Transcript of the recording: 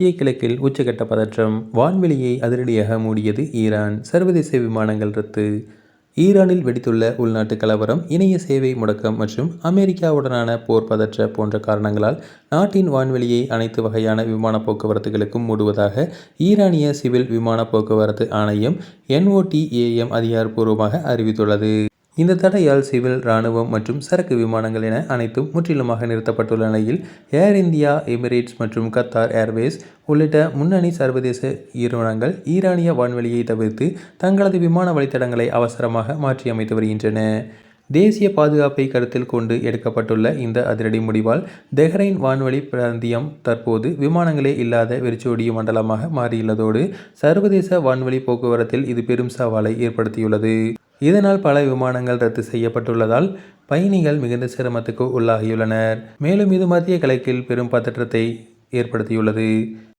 மத்திய கிழக்கில் உச்சகட்ட பதற்றம் வான்வெளியை அதிரடியாக மூடியது ஈரான். சர்வதேச விமானங்கள் ரத்து. ஈரானில் வெடித்துள்ள உள்நாட்டு கலவரம் இணைய சேவை முடக்கம் மற்றும் அமெரிக்காவுடனான போர் பதற்ற போன்ற காரணங்களால் நாட்டின் வான்வெளியை அனைத்து வகையான விமான போக்குவரத்துகளுக்கும் மூடுவதாக ஈரானிய சிவில் விமான போக்குவரத்து ஆணையம் என்ஓடிஏஎம் அதிகாரப்பூர்வமாக அறிவித்துள்ளது. இந்த தடையால் சிவில் ராணுவம் மற்றும் சரக்கு விமானங்கள் என அனைத்தும் முற்றிலுமாக நிறுத்தப்பட்டுள்ள நிலையில் ஏர் இந்தியா எமிரேட்ஸ் மற்றும் கத்தார் ஏர்வேஸ் உள்ளிட்ட முன்னணி சர்வதேச நிறுவனங்கள் ஈரானிய வான்வெளியை தவிர்த்து தங்களது விமான வழித்தடங்களை அவசரமாக மாற்றியமைத்து வருகின்றன. தேசிய பாதுகாப்பை கருத்தில் கொண்டு எடுக்கப்பட்டுள்ள இந்த அதிரடி முடிவால் தெஹ்ரைன் வான்வழி பிராந்தியம் தற்போது விமானங்களே இல்லாத வெறிச்சோடிய மண்டலமாக மாறியுள்ளதோடு சர்வதேச வான்வழி போக்குவரத்தில் இது பெரும் சவாலை ஏற்படுத்தியுள்ளது. இதனால் பல விமானங்கள் ரத்து செய்யப்பட்டுள்ளதால் பயணிகள் மிகுந்த சிரமத்துக்கு உள்ளாகியுள்ளனர். மேலும் இது மத்திய கிழக்கில் பெரும் பதற்றத்தை ஏற்படுத்தியுள்ளது.